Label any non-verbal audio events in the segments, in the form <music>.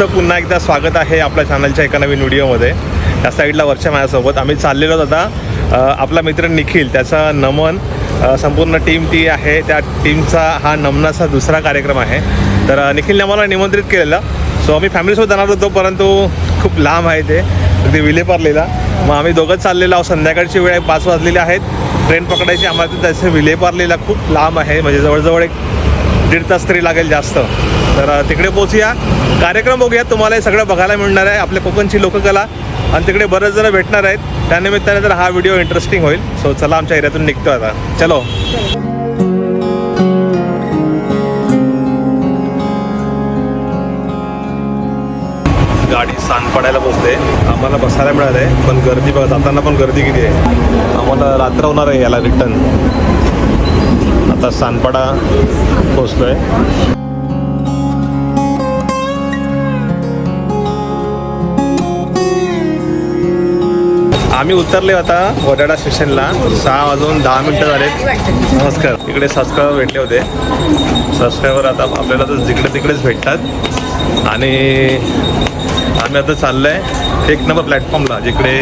तुमचं पुन्हा एकदा स्वागत आहे आपल्या चॅनलच्या एका नवीन व्हिडिओमध्ये या साईडला वरच्या माझ्यासोबत. आम्ही चाललेलो आता आपला मित्र निखिल त्याचा नमन संपूर्ण टीम ती आहे. त्या टीमचा हा नमनाचा दुसरा कार्यक्रम आहे. तर निखिलने आम्हाला निमंत्रित केलेलं. सो आम्ही फॅमिलीसोबत जाणार होतो परंतु खूप लांब आहे ते. ते विलेपार्लेला. मग आम्ही दोघंच चाललेलो आहोत. संध्याकाळची वेळ पाच वाजलेली आहेत. ट्रेन पकडायची आम्हाला तर त्याचं विलेपार्लेला खूप लांब आहे. म्हणजे जवळजवळ एक दीड तास तरी लागेल जास्त. तर तिकडे पोचूया कार्यक्रम बघूया. तुम्हाला हे सगळं बघायला मिळणार आहे. आपल्या कोकणची लोककला. आणि तिकडे बरेच जण भेटणार आहेत. त्यानिमित्ताने तर हा व्हिडिओ इंटरेस्टिंग होईल. सो चला आमच्या एरियातून निघतो आता. चलो. गाडी सांडपाड्याला पोचते आम्हाला बसायला मिळालं आहे. पण गर्दी बघा जाताना पण गर्दी किती आहे. आम्हाला रात्र होणार आहे याला रिटर्न आता सानपाडा आहे आम्ही उतरले आता वडाळा स्टेशनला. सहा वाजून दहा मिनटं झालेत. नमस्कार. इकडे सबस्क्रायबर भेटले होते. सबस्क्रायबर आता आपल्याला तर जिकडे तिकडेच भेटतात. आणि आम्ही आता चाललोय एक नंबर प्लॅटफॉर्मला जिकडे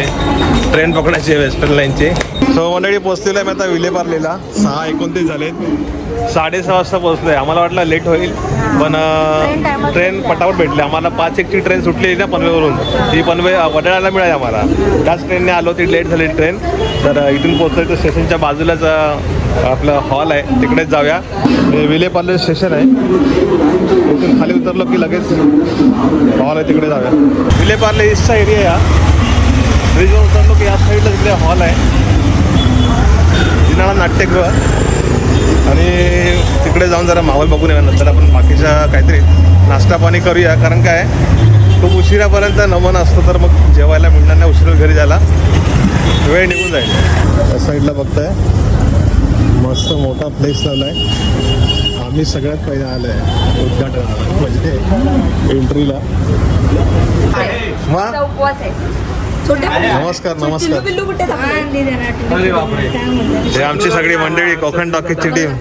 ट्रेन पकडायची आहे वेस्टर्न लाईनची सो मंडळी पोचलेलो आहे मी आता विलेपार्लेला. सहा एकोणतीस झालेत. साडेसहा वाजता पोहोचलोय. आम्हाला वाटलं लेट होईल. पण ट्रेन पटापट भेटली. आम्हाला पाच एकची ट्रेन सुटली ना पनवेवरून ती पनवे वडाळ्याला मिळाली आम्हाला. त्याच ट्रेनने आलो ती लेट झाली ट्रेन. तर इथून पोहोचलोय तर स्टेशनच्या बाजूलाच आपलं हॉल आहे. तिकडेच जाऊया. हे विलेपार्ले स्टेशन आहे. इथून खाली उतरलो की लगेच हॉल आहे तिकडे जाऊया. विलेपार्ले ईस्टचा एरिया या. ब्रिजवर उतरलो की या साईडला तिकडे हॉल आहे. दिनाळा नाट्यगृह. आणि तिकडे जाऊन जरा माहोल बघून येऊया. नंतर आपण बाकीच्या काहीतरी नाश्ता पाणी करूया. कारण काय खूप उशिरापर्यंत नमन असतं तर मग जेवायला मिळणार नाही उशिरा घरी जायला वेळ निघून जाईल. त्या साईडला बघताय. मस्त मोठा प्लेस लावला आहे आम्ही सगळ्यात पहिले आलो आहे उद्घाटन म्हणजे एंट्रीला उपवास आहे. नमस्कार नमस्कार. हे आमची सगळी मंडळी कोकण टॉकीजची टीम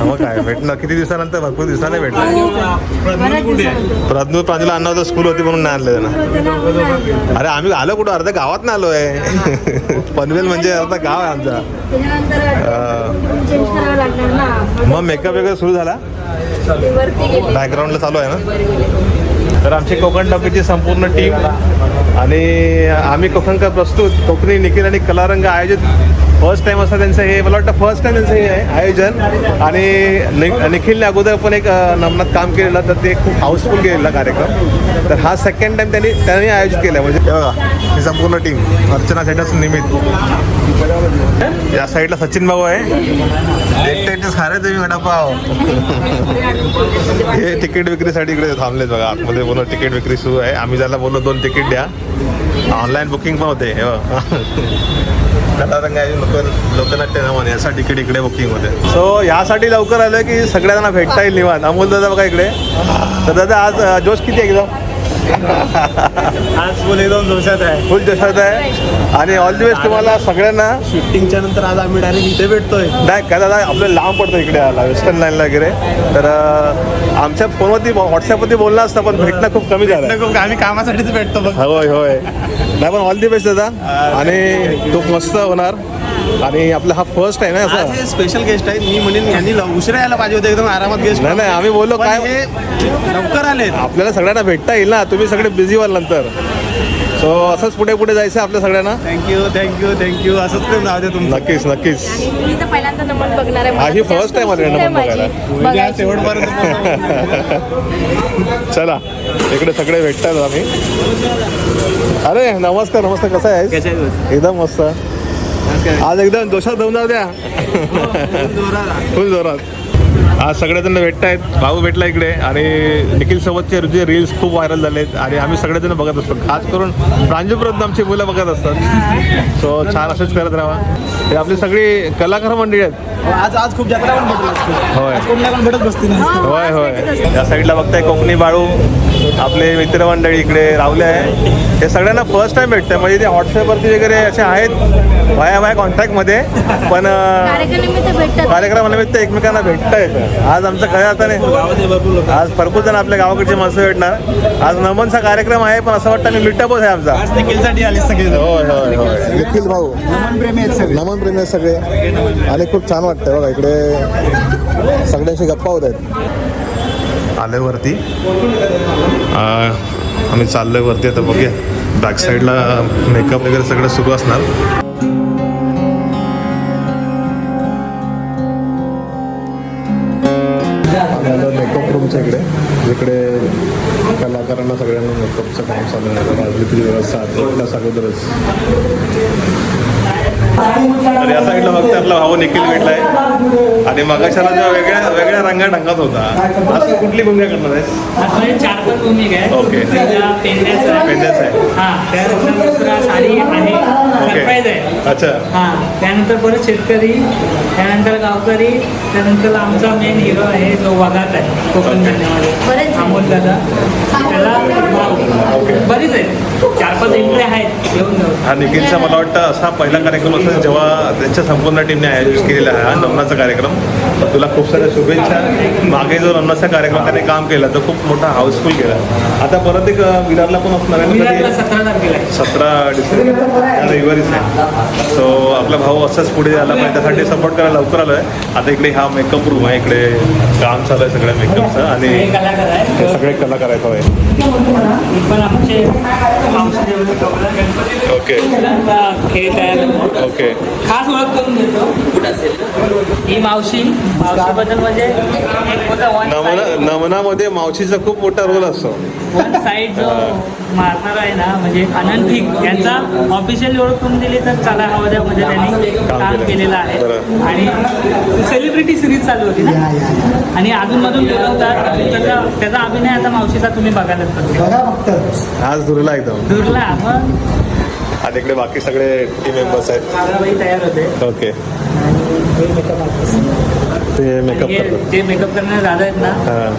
मग काय भेटणार किती दिवसानंतर? भरपूर दिवसाने भेटणार प्रज्ञू प्रांजूला आणणार होतं स्कूल होती म्हणून नाही आणलं ना अरे आम्ही आलो कुठं? अर्ध्या गावात नाही आलो आहे <laughs> पनवेल म्हणजे अर्धा गाव आहे आमचा. ना. मग मेकअप वगैरे सुरू झाला? बॅकग्राऊंडला चालू आहे ना? तर आमची कोकण टॉकीची संपूर्ण टीम आणि आम्ही कोकणकर प्रस्तुत कोकणी निखिल आणि कलारंग आयोजित फर्स्ट टाइम असं त्यांचं हे मला वाटतं फर्स्ट टाइम त्यांचं हे आहे आयोजन. आणि निखिलने अगोदर पण एक नमनात काम केलेलं तर ते खूप हाऊसफुल गेलेला कार्यक्रम. तर हा सेकंड टाइम त्यांनी त्यांनी आयोजित केला म्हणजे बघा ही संपूर्ण टीम अर्चना सेटर्स निमित्त या साईडला सचिन भाऊ आहे. एकटे एकटेच खा रे तुम्ही वडापाव. हे तिकीट विक्रीसाठी इकडे थांबलेत बघा. आतमध्ये पूर्ण तिकीट विक्री सुरू आहे. आम्ही ज्याला बोललो दोन तिकीट द्या. ऑनलाईन बुकिंग पण होते हे लोक लोकनाट्य नावाने तिकीट इकडे बुकिंग होते. सो यासाठी लवकर आलं की सगळ्यांना भेटता येईल निवांत. अमोल दादा बघा इकडे. तर दादा आज जोश किती आहे एकदम? आज फुल एकदम जोशात आहे. फुल जोशात आहे. आणि ऑल दी बेस्ट तुम्हाला सगळ्यांना. शूटिंगच्या नंतर आज आम्ही डायरेक्ट इथे भेटतोय. नाही काय दादा आपल्याला लांब पडतं इकडे आला वेस्टर्न लाईनला वगैरे. तर आमच्या फोनवरती व्हॉट्सअपवरती बोलणं असतं पण भेटणं खूप कमी झालं खूप आम्ही कामासाठीच भेटतो होय होय. नाही पण ऑल दी बेस्ट दादा. आणि खूप मस्त होणार. आणि आपला हा फर्स्ट आहे ना आज असं हे स्पेशल गेस्ट आहेत. मी म्हणेन यांनी लव- उशिरा यायला पाहिजे होते एकदम आरामात गेस्ट नाही नाही आम्ही बोललो काय लवकर आले आपल्याला सगळ्यांना भेटता येईल ना तुम्ही सगळे बिझी व्हाल नंतर सो असंच पुढे पुढे जायचं आहे आपल्या सगळ्यांना. थँक्यू थँक्यू थँक्यू असंच प्रेम राहू दे तुमचं. नक्कीच नक्कीच. आणि मी तर पहिल्यांदा नमन बघणार आहे. हा, ही मला first time आली जास्त नमन आहे बघायला. बघायची. <laughs> चला इकडे सगळे भेटतात आम्ही. अरे नमस्कार नमस्कार. कसं आहे एकदम मस्त. आज एकदम जोशात जाऊन जाऊ द्या. फुल जोरात. आज सगळेजण भेटत आहेत. भाऊ भेटला इकडे. आणि निखिल सोबतचे जे रील्स खूप व्हायरल झालेत. आणि आम्ही सगळेजण बघत असतो. खास करून प्रांजूपर्यंत आमची मुलं बघत असतात. सो छान असंच करत राहा. हे आपली सगळी कलाकार मंडळी आहेत. आज आज खूप जत्रा पण होय. भेटत बसतील. होय होय. या साईडला बघताय कोकणी बाळू आपले मित्रमंडळी इकडे रावले आहे. हे सगळ्यांना फर्स्ट टाइम भेटतंय. म्हणजे ते व्हॉट्सअपवरती वगैरे असे आहेत वाया वाया कॉन्टॅक्टमध्ये पण कार्यक्रमानिमित्त एकमेकांना भेटता आहेत आज आमचं खऱ्या अर्थाने गावातले भरपूर लोक आज भरपूर जण आपल्या गावाकडची माणसं भेटणार. आज नमनचा कार्यक्रम आहे पण असं वाटतं मी मिठ्ठापोच आहे आमचा. आज निखिलसाठी आले सगळे होय होय होय. निखिल भाऊ. नमन प्रेमी आहेत सगळे. नमन प्रेमी आहेत सगळे. आणि खूप छान वाटतंय बघा इकडे सगळ्यांशी गप्पा होत आहेत. आलोय वरती आम्ही चाललोय वरती आता बघूया. बॅक साईडला मेकअप वगैरे सगळं सुरू असणार. आमच्या इकडे जिकडे कलाकारांना सगळ्यांना मेकअपचं काम चालू आहे. राजनीती व्यवस्था अगोदरच. तर या साईडला फक्त आपला भाऊ निखिल भेटलाय. आणि मगाशाला जेव्हा वेगळ्या वेगळ्या रंगा ढंगात होता. तू कुठली भूमिका करणार आतमध्ये चार पाच भूमिका आहे ओके. पहिला पेंड्याचा आहे. आहे. हा आहे आहे. अच्छा. हा त्यानंतर परत शेतकरी त्यानंतर गावकरी त्यानंतर आमचा मेन हिरो आहे जो वाघात आहे. कोकण आहे. अमोल दादा. त्याला. बरीच आहेत. चार पाच एंट्री आहेत. येऊन जाऊ. हा निखिलचा मला वाटतं असा पहिला कार्यक्रम असेल जेव्हा त्यांच्या संपूर्ण टीमने आयोजित केलेला आहे हा नमनाचा कार्यक्रम. तर तुला खूप साऱ्या शुभेच्छा. मागे जो नमनाचा कार्यक्रम त्याने काम केलं तर खूप मोठा हाऊसफुल केला. आता परत एक विरारला पण असणार आहे? सतरा तारखेला आहे. सतरा डिसेंबर. रविवारीच आहे. सो आपला भाऊ असंच पुढे आला पाहिजे त्यासाठी सपोर्ट करायला लवकर आलो आहे आता इकडे हा मेकअप रूम आहे इकडे काम चालू आहे सगळ्या मेकअपचं आणि हे कलाकार आहे हे सगळे कलाकार आहेत होय. पण आमचे ओके खेळ तयार. ओके खास ओळख करून देतो ही मावशी मावशीबद्दल म्हणजे एक होता वन नमना नमनामध्ये मावशीचा खूप मोठा रोल असतो. वन साईड जो मारणार आहे ना म्हणजे आनंद ठीक यांचा ऑफिशियल ओळख करून दिली तर चला हवा द्या मध्ये त्यांनी काम काम केलं. केलेलं आहे. आणि सेलिब्रिटी सिरीज चालू होती ना. आणि अधूनमधून बोलवतात त्याचा त्याचा अभिनय आता मावशीचा तुम्ही बघायलाच पाहिजे आज दुरला एकदम. दुर्ला मग आणि इकडे बाकी सगळे टीम मेंबर्स आहेत. तयार होते. ओके ते मेकअप हे जे मेकअप करणारे दादा आहेत ना हां.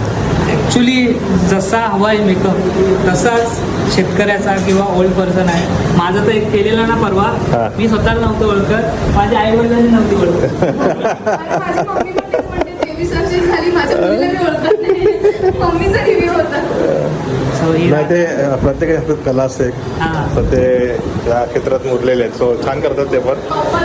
ॲक्च्युली जसा हवा आहे मेकअप तसाच शेतकऱ्याचा किंवा ओल्ड पर्सन आहे. माझं तर एक केलेला ना परवा. मी स्वतःला नव्हतं ओळखत माझ्या आई वडिलांनी नव्हती ओळखत मम्मीचा रिव्ह्यू नाही ते अं, प्रत्येक हातात कला असते. हा. तर ते या क्षेत्रात मुरलेले आहेत. सो छान करतात ते पण.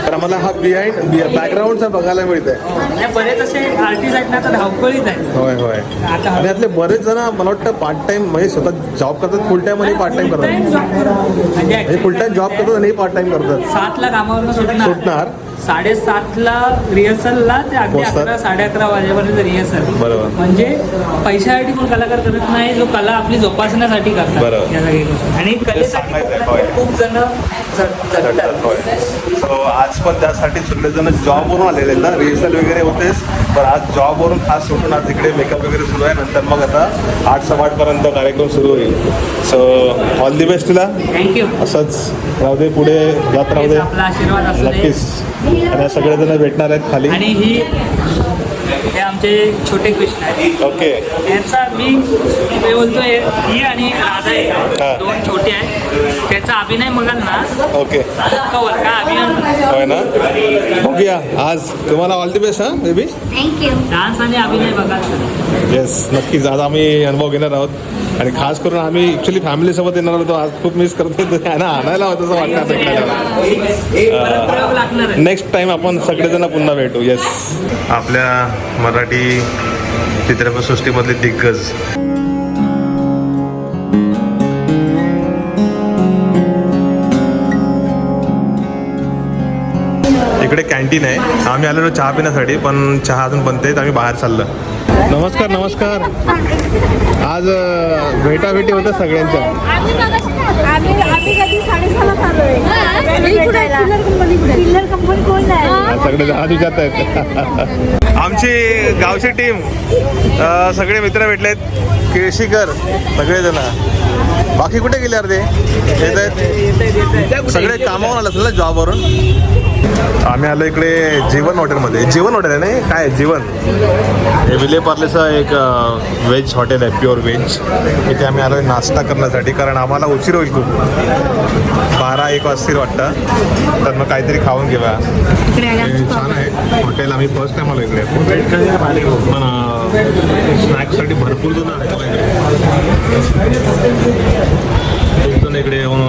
तर आम्हाला हा बिहाइंड बॅकग्राऊंडचा बघायला मिळत आहे बरेच असे आर्टिस्ट आहेत ना तर धावपळीत आहेत. होय होय. आता आणि यातले बरेच जण मला वाटतं पार्ट टाइम म्हणजे स्वतः जॉब करतात फुल टाइम आणि पार्ट टाइम करतात. फुल टाइम जॉब करतात आणि पार्ट टाइम करतात. सातला कामावरून सुटणार. सुटणार. साडेसातला रिहर्सलला ते अगदी. अकरा साडे अकरा वाजेपर्यंत रिहर्सल बरोबर. म्हणजे पैशासाठी पण कलाकार करत नाही जो कला आपली जोपासण्यासाठी करतात बरोबर. या सगळ्या गोष्टी. आणि कलेसाठी सांगायचं होय. खूप जण जग- जगतात सो आज पण त्यासाठी सगळेजण जॉबवरून आलेले आहेत ना? रिहर्सल वगैरे होतेच. पण आज जॉबवरून खास सुटून आज इकडे मेकअप वगैरे सुरू आहे. नंतर मग आता आठ सव्वाआठपर्यंत कार्यक्रम सुरू होईल. सो ऑल दी बेस्ट तुला. थँक्यू असंच राहू दे पुढे जात राहू दे. आपला आशीर्वाद असू दे. नक्कीच. आणि सगळेजण भेटणार आहेत खाली. आणि हे आमचे छोटे कृष्ण आहेत. ओके. यांचा मी मी बोलतोय ही आणि राधा हा. आहे दोन छोटे आहेत. त्यांचा अभिनय बघाल ना ओके कवर का अभिनय? होय ना? बघूया. आज तुम्हाला ऑल दी बेस्ट हां बेबी थँक्यू डान्स आणि अभिनय बघाल येस नक्कीच. आज आम्ही अनुभव घेणार आहोत. आणि खास करून आम्ही ॲक्च्युली फॅमिलीसोबत येणार होतो आज खूप मिस करतो त्यांना आणायला होतं असं वाटतं नेक्स्ट टाइम आपण सगळेजण पुन्हा भेटू. येस आपल्या मराठी चित्रपटसृष्टीमधले दिग्गज. इकडे कॅन्टीन आहे. आम्ही आलेलो चहा पिण्यासाठी पण चहा अजून बनते आम्ही बाहेर चाललो. नमस्कार नमस्कार. आज भेटाभेटी होत्या सगळ्यांच्या. सगळे आज विचारत आहेत. आमची गावची टीम सगळे मित्र भेटलेत. केळशीकर सगळेजण. बाकी कुठे गेले अर्धे? येत आहेत सगळे कामावर आलं असेल ना जॉबवरून? आम्ही आलो इकडे जीवन हॉटेलमध्ये. जीवन हॉटेल आहे नाही काय जीवन हे विले पार्लेचं एक व्हेज हॉटेल आहे प्युअर व्हेज इथे आम्ही आलो नाश्ता करण्यासाठी कारण आम्हाला उशीर होईल खूप. बारा एक वाजतील वाटतं. तर मग काहीतरी खाऊन घेऊया. छान आहे. हॉटेल आम्ही फर्स्ट टाइम आलो इकडे. पण स्नॅक्ससाठी भरपूर जण इथून इकडे. येऊन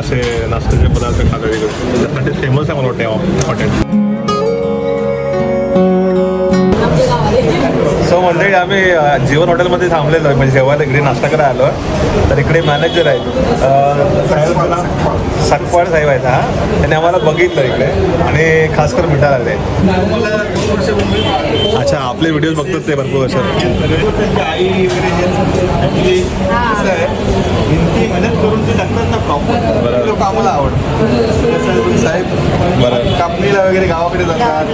असे नाश्त्याचे पदार्थ खातात इकडे. त्यासाठी फेमस आहे मला वाटतं हॉटेल सो मंडळी आम्ही जीवन हॉटेलमध्ये थांबलेलो आहे. म्हणजे जेवायला इकडे नाश्ता करायला आलो. तर इकडे मॅनेजर आहेत. साहेब सकपाळ साहेब आहेत हा. त्यांनी आम्हाला बघितलं इकडे आणि खास करून भेटायला आले अच्छा आपले व्हिडिओज बघतात ते भरपूर वर्ष आई वगैरे कसं आहे हिंदी मेहनत करून ते टाकतात ना प्रॉपर. लोक आम्हाला साहेब बरोबर. कापणीला वगैरे गावाकडे जातात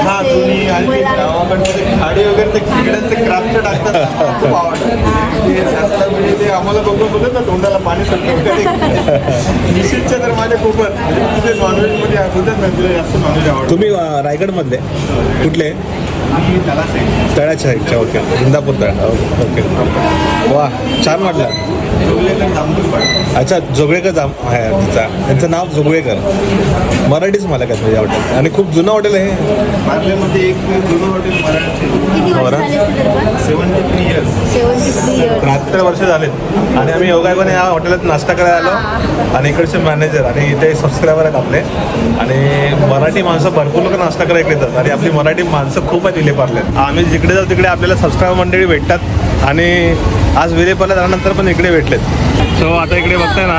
हा तुम्ही आणि गावाकडचे खाडी वगैरे ते खेड्यांचे क्राफ्ट टाकतात खूप आवडतं ते म्हणजे ते आम्हाला बघून बघत ना तोंडाला पाणी सुटतं कधी निश्चितच्या तर माझ्या खूपच म्हणजे नॉनव्हेजमध्ये बोलतात ना तुम्ही रायगडमधले कुठले? मी त्याला सांगितलं तळ्याच्या साईडच्या ओके इंदापूर तळा ओके वा छान वाटलं. जांभूळ अच्छा जोगळेकर जाम आहे तिचा. त्यांचं नाव जोगळेकर. मराठीच मला काय तुझ्या हॉटेल आणि खूप जुनं हॉटेल आहे एक जुनं हॉटेल मराठी हो सेवन्टी थ्री इयर्स त्र्याहत्तर वर्ष झालेत. आणि आम्ही योगायोगाने या हॉटेलात नाश्ता करायला आलो. आणि इकडचे मॅनेजर आणि इथे सबस्क्रायबर आहेत आपले. आणि मराठी माणसं भरपूर लोक नाश्ता करायला येतात. आणि आपली मराठी माणसं खूप आहेत विलेपार्ल्यात आम्ही जिकडे जाऊ तिकडे आपल्याला सबस्क्रायबर मंडळी भेटतात. आणि आज विलेपार्ला झाल्यानंतर पण इकडे भेटलेत. सो आता इकडे बघताय ना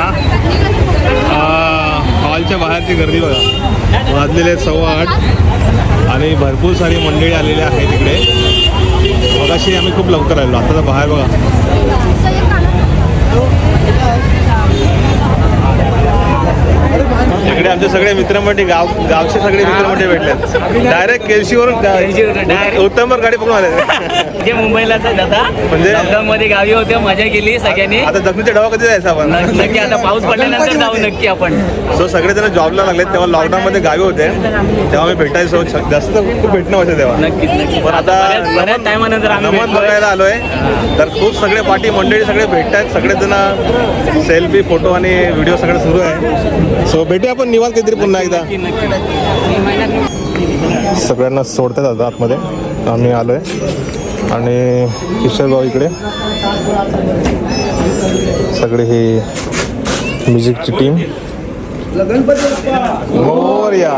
हॉलच्या बाहेरची गर्दी बघा. वाजलेले सव्वा आठ. आणि भरपूर सारी मंडळी आलेली आहेत इकडे. मगाशी आम्ही खूप लवकर आलो आता तर बाहेर बघा. इकडे आमचे सगळे मित्रमंडळी गाव गावचे सगळे मित्रमंडळी भेटले डायरेक्ट direct. उत्तमवर गाडी पकडून आले. जे आता. म्हणजे? लॉकडाऊन मध्ये गावी होते मजा केली सगळ्यांनी. आता दक्षिणच्या डबा कधी जायचं आपण. नक्की आता पाऊस पडल्यानंतर जाऊ नक्की आपण. सो सगळेजण जॉबला लागले तेव्हा लॉकडाऊनमध्ये गावी होते. तेव्हा मी भेटायचो. जास्त खूप भेटणं व्हायचं तेव्हा. नक्कीच नक्की पण आता बऱ्याच टायमानंतर आम्ही. बघायला आलोय. तर खूप सगळे पाठी मंडळी सगळे भेटतात सगळेजण सेल्फी फोटो आणि व्हिडिओ सगळं सुरू आहे. सो भेटूया आपण निवांत काहीतरी पुन्हा एकदा. सगळ्यांना सोडतात आता आतमध्ये. आम्ही आलोय. आणि किशोर भाऊ इकडे. सगळे ही म्युझिकची टीम. मोरया.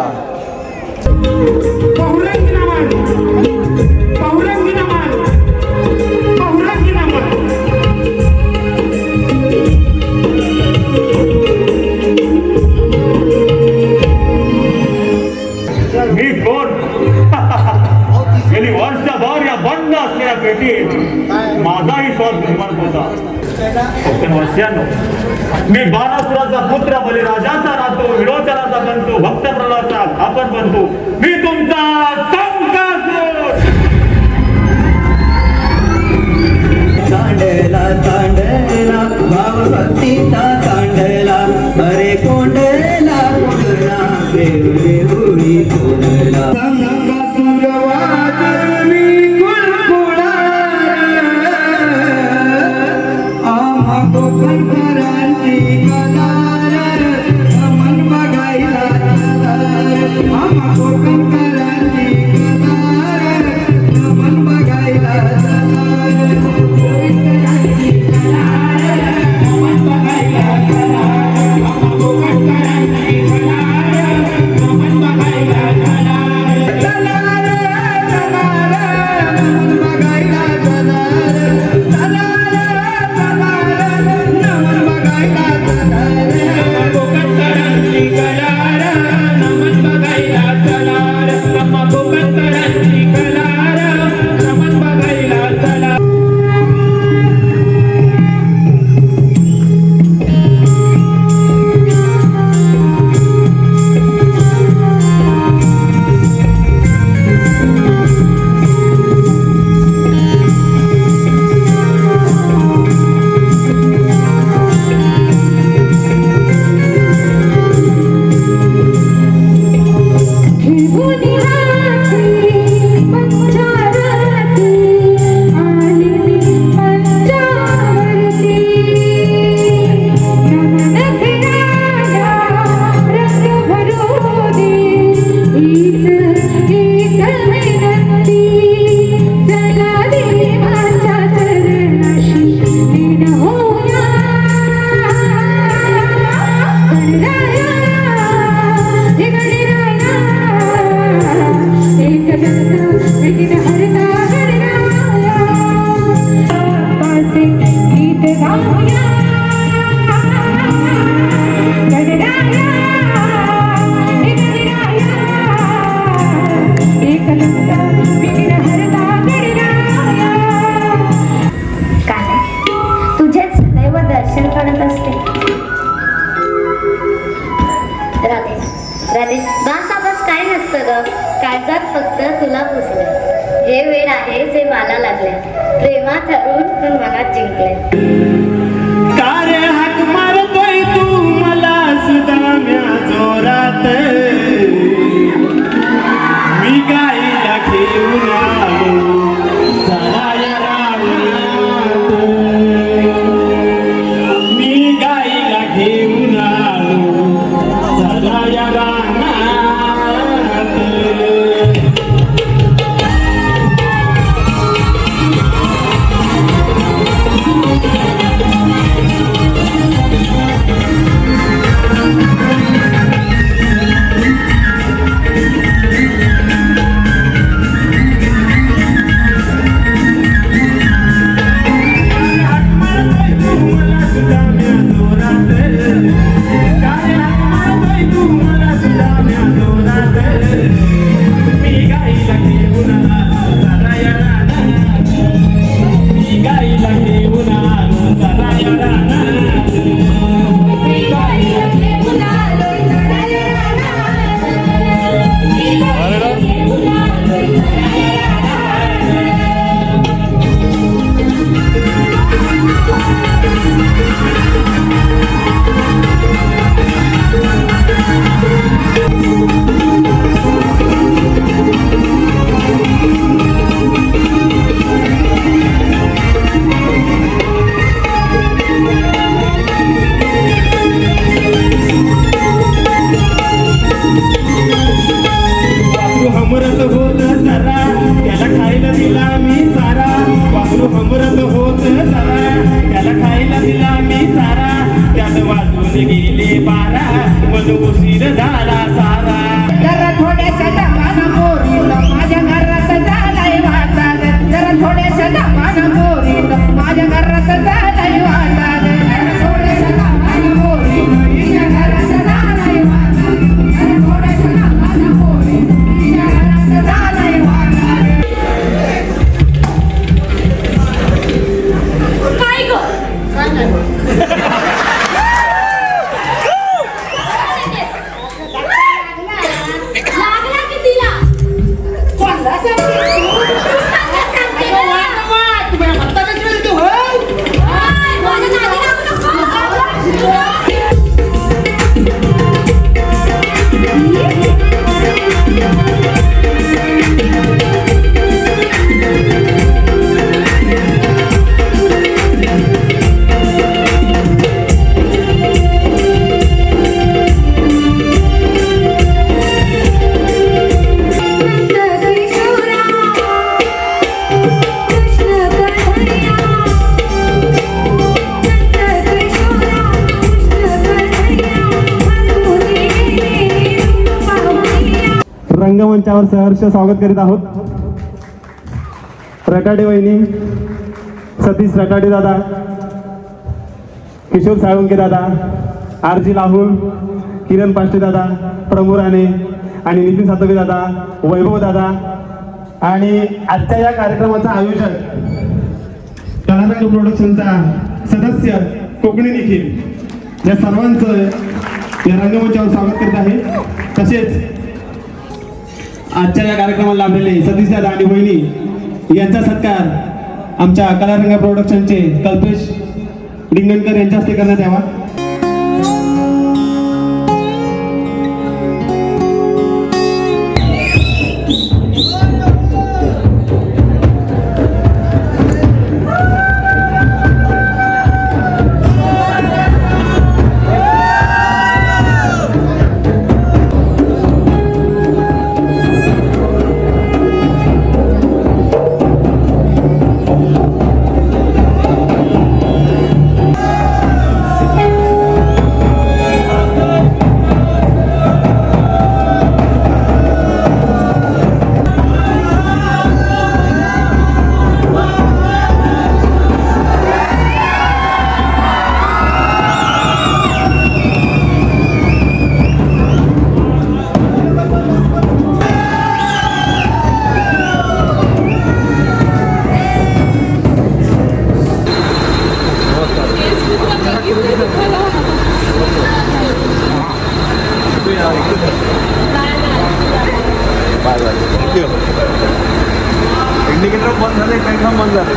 आम्हा कोकणकरांची रंगमंचावर सहर्ष स्वागत करीत आहोत. रटाडे वहिनी सतीश रटाडे दादा किशोर साळुंके दादा आर जी राहुल किरण पाष्टे दादा प्रमोद राणे आणि नितीन सातवे दादा वैभव दादा आणि आजच्या या कार्यक्रमाचं आयोजन कलारंग प्रोडक्शनचा सदस्य कोकणी निखिल. या सर्वांचं या रंगमंचावर स्वागत करीत आहे. तसेच आजच्या या कार्यक्रमाला लाभलेले सतीश दादा आणि बहिणी यांचा सत्कार आमच्या कलारंगा प्रोडक्शनचे कल्पेश डिंगणकर यांच्या हस्ते करण्यात यावा. इंडिकेटर बंद झाले काही काम बंद झाले.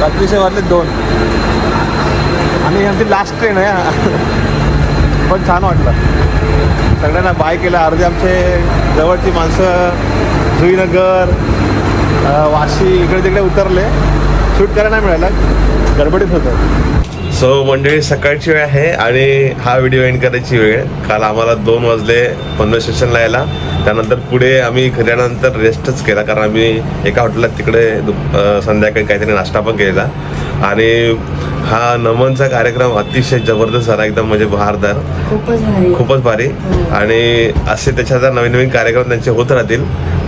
रात्रीचे वाजले दोन. आणि आमची लास्ट ट्रेन आहे पण छान वाटलं. सगळ्यांना बाय केलं. अर्धे आमचे जवळची माणसं जुईनगर वाशी इकडे तिकडे उतरले. शूट करायला नाही मिळालं. गडबडीत होतं. सो मंडळी सकाळची वेळ आहे आणि हा व्हिडिओ एंड करायची वेळ. काल आम्हाला दोन वाजले पनवेल स्टेशनला यायला. त्यानंतर पुढे आम्ही घरी रेस्टच केला कारण आम्ही एका हॉटेलात तिकडे संध्याकाळी काहीतरी नाश्ता पण केलेला. आणि हा नमनचा कार्यक्रम अतिशय जबरदस्त झाला एकदम म्हणजे बहारदार. खूपच भारी. भारी. आणि असे त्याच्यात नवीन नवीन कार्यक्रम त्यांचे होत राहतील.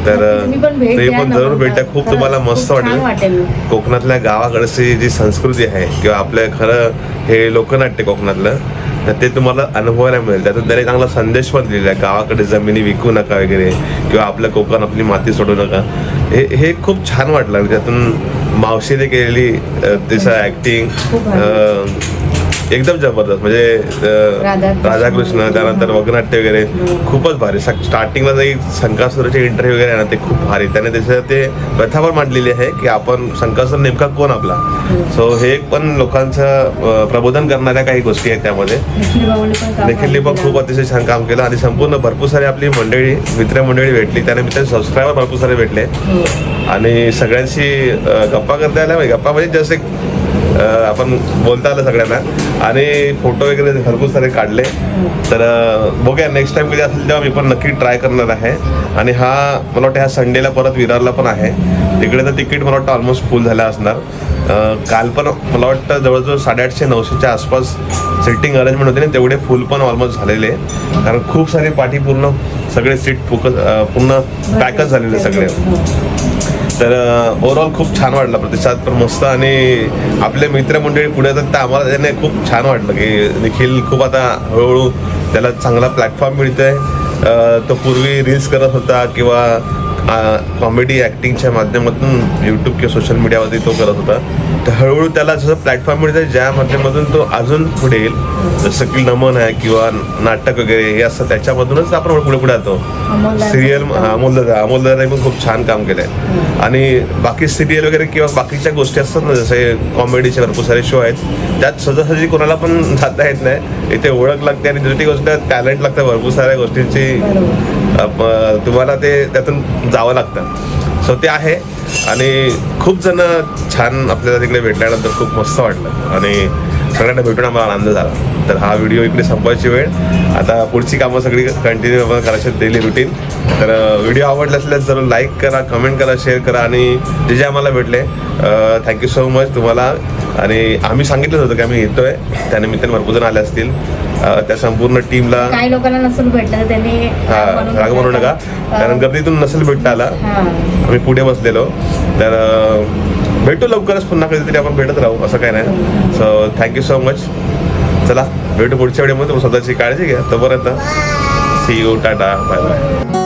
तर तुम्ही पण भेट तुम्ही द्या पण जरूर. भेटा खूप तुम्हाला मस्त वाटेल. वाटेल. कोकणातल्या गावाकडची जी संस्कृती आहे किंवा आपलं खरं हे लोकनाट्य कोकणातलं तर ते तुम्हाला अनुभवायला मिळेल. त्यातून त्याने चांगला संदेश पण दिलेला आहे. गावाकडे जमिनी विकू नका वगैरे किंवा आपलं कोकण आपली माती सोडू नका. हे हे खूप छान वाटलं. त्यातून मावशीने केलेली तिचं भारी. एकदम जबरदस्त. म्हणजे राधाकृष्ण. त्यानंतर वगनाट्य वगैरे खूपच भारी. स्टार्टिंगला जे शंकासुराचे इंटरव्ह्यू वगैरे आहे ना ते खूप भारी. त्याने त्याचं ते कथा पण मांडलेली आहे की आपण शंकासुर नेमका कोण आपला? सो हे पण लोकांचं प्रबोधन करणाऱ्या काही गोष्टी आहेत त्यामध्ये. निखिल पण काम निखिलने पण खूप अतिशय छान काम केलं आणि संपूर्ण भरपूर सारी आपली मंडळी मित्रमंडळी भेटली. त्यानिमित्ताने सबस्क्रायबर भरपूर सारे भेटले. आणि सगळ्यांशी गप्पा करता आल्या. म्हणजे गप्पा म्हणजे जसे आपण बोलता आलं सगळ्यांना. आणि फोटो वगैरे भरपूर सारे काढले तर बघूया नेक्स्ट टाइम कधी असेल तेव्हा मी पण नक्की ट्राय करणार आहे. आणि हा मला वाटतं ह्या संडेला परत विरारला पण आहे. तिकडे तर तिकीट मला वाटतं ऑलमोस्ट फुल झालं असणार. काल पण मला वाटतं जवळजवळ साडेआठशे नऊशेच्या आसपास सिटिंग अरेंजमेंट होते ना तेवढे फुल पण ऑलमोस्ट झालेले. कारण खूप सारी पाठी पूर्ण सगळे सीट फोकस पूर्ण पॅकच झालेले सगळे. तर ओव्हरऑल खूप छान वाटलं प्रतिसाद. पण मस्त आणि आपले मित्रमंडळी पुढे येतात तर आम्हाला त्याने खूप छान वाटलं की निखिल खूप आता हळूहळू त्याला चांगला प्लॅटफॉर्म मिळतोय. आहे तो पूर्वी रील्स करत होता किंवा कॉमेडी ॲक्टिंगच्या माध्यमातून यूट्यूब किंवा सोशल मीडियावरती तो करत होता. तर हळूहळू त्याला जसं प्लॅटफॉर्म मिळतं ज्या माध्यमातून तो अजून पुढे येईल जसं की नमन आहे किंवा नाटक वगैरे हे असं त्याच्यामधूनच आपण पुढे पुढे जातो सिरियल अमोलदादा. अमोलदादाने पण खूप छान काम केलंय. आणि बाकी सिरियल वगैरे किंवा बाकीच्या गोष्टी असतात ना जसे कॉमेडीचे भरपूर सारे शो आहेत त्यात सहजासहजी कोणाला पण <laughs> जाता येत नाही. इथे ओळख लागते आणि दुसरी गोष्ट टॅलेंट लागतं भरपूर साऱ्या गोष्टींची. तुम्हाला ते त्यातून जावं लागतं. सो ते आहे. आणि खूप जण छान आपल्याला तिकडे भेटल्यानंतर खूप मस्त वाटलं. आणि सगळ्यांना भेटून आम्हाला आनंद झाला. तर हा व्हिडिओ इकडे संपवायची वेळ. आता पुढची कामं सगळी कंटिन्यू आपण करायची डेली रुटीन तर व्हिडिओ आवडला असल्यास जरूर लाईक करा कमेंट करा शेअर करा आणि जे जे आम्हाला भेटले थँक्यू सो मच तुम्हाला. आणि आम्ही सांगितलं होतं की आम्ही येतोय. त्यानिमित्ताने भरपूर जण आले असतील. त्या संपूर्ण टीमला काही लोकांना नसेल भेटलं तर त्यांनी हा राग म्हणू नका. कारण गर्दीतून नसेल भेटता आला आम्ही पुढे बसलेलो. तर भेटू लवकरच पुन्हा कधीतरी आपण भेटत राहू असं काय नाही. सो थँक्यू सो मच चला भेटू पुढच्या वेळेमध्ये स्वतःची काळजी घ्या. तोपर्यंत see you tata bye bye